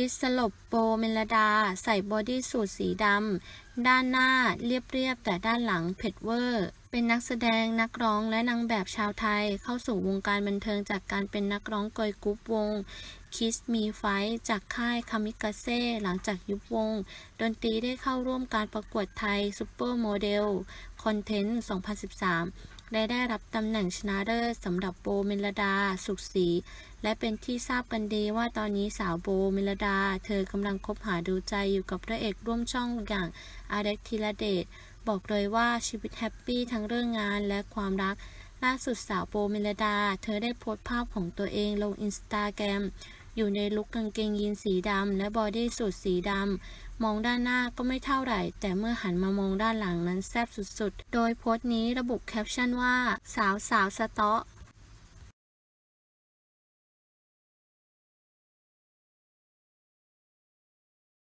กิสลบโบเมลดา ใส่บอดี้สูทสีดำ ด้านหน้าเรียบๆ แต่ด้านหลังเผ็ดเวอร์ เป็นนักแสดงนักร้องและนางแบบชาวไทย เข้าสู่วงการบันเทิงจากการเป็นนักร้องเกยกรุ๊ปวงคิสมีไฟจากค่ายคามิกาเซ่หลังจากยุบวง ดนตรีได้เข้าร่วมการประกวดไทยซูเปอร์โมเดลคอนเทนต์ 2013 และได้รับตำแหน่งชนะเลิศสำหรับโบเมลดา สุขศรีและเป็นที่ทราบกันดีว่าตอนนี้สาวโบเมลดา เธอกำลังคบหาดูใจอยู่กับพระเอกร่วมช่องอย่างอาเด็กธีรเดชบอกเลยว่าชีวิตแฮปปี้ทั้งเรื่องงานและความรัก ล่าสุดสาวโบเมลดา เธอได้โพสต์ภาพของตัวเองลงอินสตาแกรม อยู่ในลุคกางเกงยีนสีดำและบอดี้สูทสีดำ มองด้านหน้าก็ไม่เท่าไหร่ แต่เมื่อหันมามองด้านหลังนั้นแซ่บสุดๆ โดยโพสต์นี้ระบุแคปชั่นว่า สาวสาวสะเตาะ